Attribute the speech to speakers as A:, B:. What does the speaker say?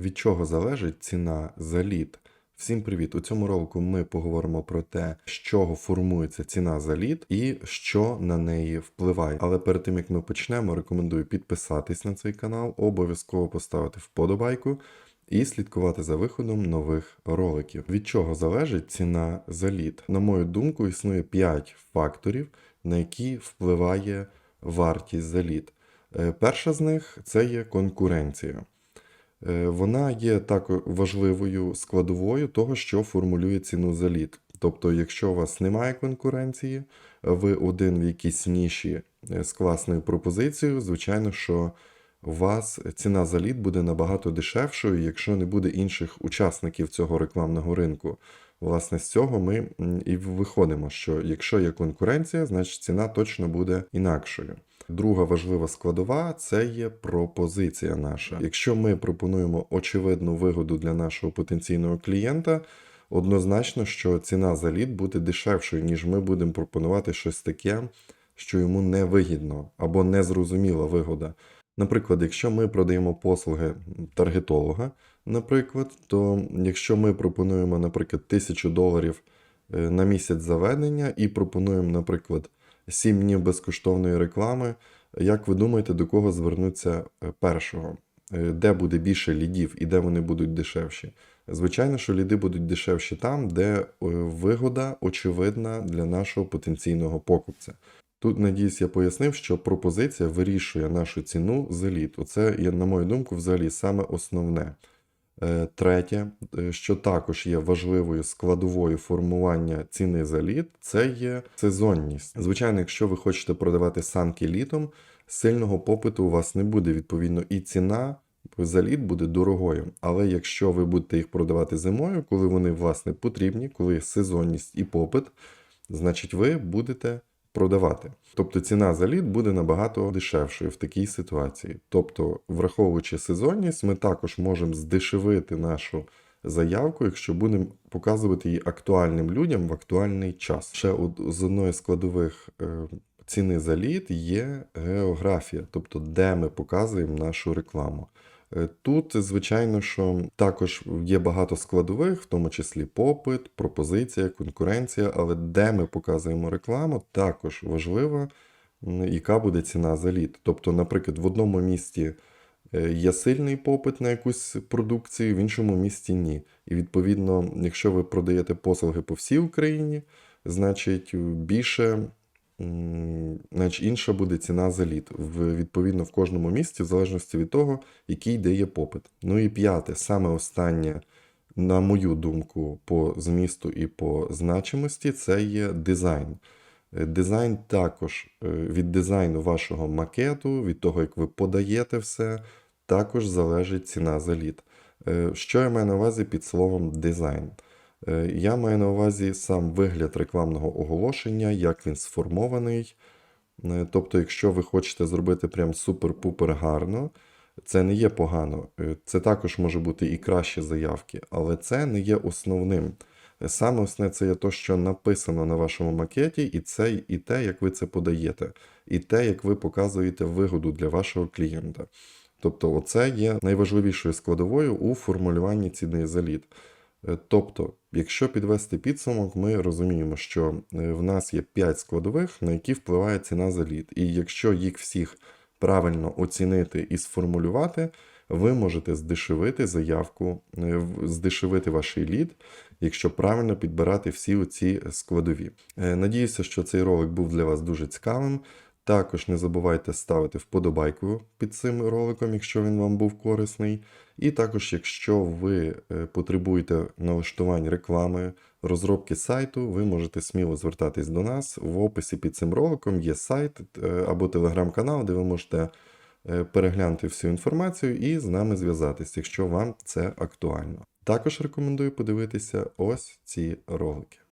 A: Від чого залежить ціна за лід? Всім привіт! У цьому ролику ми поговоримо про те, з чого формується ціна за лід і що на неї впливає. Але перед тим як ми почнемо, рекомендую підписатись на цей канал, обов'язково поставити вподобайку і слідкувати за виходом нових роликів. Від чого залежить ціна за лід? На мою думку, існує 5 факторів, на які впливає вартість за лід. Е, Перша з них це є конкуренція. Е, Вона є так важливою складовою того, що формулює ціну за лід. Тобто, якщо у вас немає конкуренції, ви один в якійсь ніші е, з класною пропозицією, звичайно, що у вас ціна за лід буде набагато дешевшою, якщо не буде інших учасників цього рекламного ринку. Власне, з цього ми і виходимо, що якщо є конкуренція, значить ціна точно буде інакшою. Друга важлива складова це є пропозиція наша. Якщо ми пропонуємо очевидну вигоду для нашого потенційного клієнта, однозначно, що ціна за лід буде дешевшою, ніж ми будемо пропонувати щось таке, що йому не вигідно або незрозуміла вигода. Наприклад, якщо ми продаємо послуги таргетолога, наприклад, то якщо ми пропонуємо, наприклад, тисячу доларів е, на місяць заведення і пропонуємо, наприклад, 7 днів безкоштовної реклами, як ви думаєте, до кого звернуться е, першого? Е, Де буде більше лідів і де вони будуть дешевші? Звичайно, що ліди будуть дешевші там, де вигода очевидна для нашого потенційного покупця. Тут, надіюсь, я пояснив, що пропозиція вирішує нашу ціну за лід. Оце є, на мою думку, взагалі саме основне. Е, Третє, е, що також є важливою складовою формування ціни за лід, це є сезонність. Звичайно, якщо ви хочете продавати санки літом, сильного попиту у вас не буде. Відповідно, і ціна за лід буде дорогою. Але якщо ви будете їх продавати зимою, коли вони власне потрібні, коли сезонність і попит, значить ви будете продавати. Тобто ціна за лід буде набагато дешевшою в такій ситуації. Тобто, враховуючи сезонність, ми також можемо здешевити нашу заявку, якщо будемо показувати її актуальним людям в актуальний час. Ще з одної складових е, ціни за лід є географія, тобто де ми показуємо нашу рекламу. Е, Тут, звичайно, що також є багато складових, в тому числі попит, пропозиція, конкуренція, але де ми показуємо рекламу, також важливо, яка буде ціна за лід. Тобто, наприклад, в одному місті е, є сильний попит на якусь продукцію, в іншому місті ні. І відповідно, якщо ви продаєте послуги по всій Україні, значить більше Значить, інша буде ціна за лід. В, відповідно, в кожному місці, в залежності від того, який де є попит. Ну і п'яте, саме останнє, на мою думку, по змісту і по значимості, це є дизайн. Е, Дизайн також е, від дизайну вашого макету, від того, як ви подаєте все, також залежить ціна за лід. Е, Що я маю на увазі під словом дизайн? Е, Я маю на увазі сам вигляд рекламного оголошення, як він сформований. Е, Тобто, якщо ви хочете зробити прям супер-пупер гарно, це не є погано. Е, Це також може бути і кращі заявки, але це не є основним. Саме основне це є те, що написано на вашому макеті, і це і те, як ви це подаєте, і те, як ви показуєте вигоду для вашого клієнта. Тобто, оце є найважливішою складовою у формулюванні ціни за лід. Е, Тобто, якщо підвести підсумок, ми розуміємо, що е, в нас є 5 складових, на які впливає ціна за лід. І якщо їх всіх правильно оцінити і сформулювати, ви можете здешевити заявку, е, здешевити ваш лід, якщо правильно підбирати всі оці складові. Надіюся, що цей ролик був для вас дуже цікавим. Також не забувайте ставити вподобайку під цим роликом, якщо він вам був корисний. І також, якщо ви е, потребуєте налаштувань реклами, розробки сайту, ви можете сміло звертатись до нас. В описі під цим роликом є сайт е, або телеграм-канал, де ви можете е, переглянути всю інформацію і з нами зв'язатись, якщо вам це актуально. Також рекомендую подивитися ось ці ролики.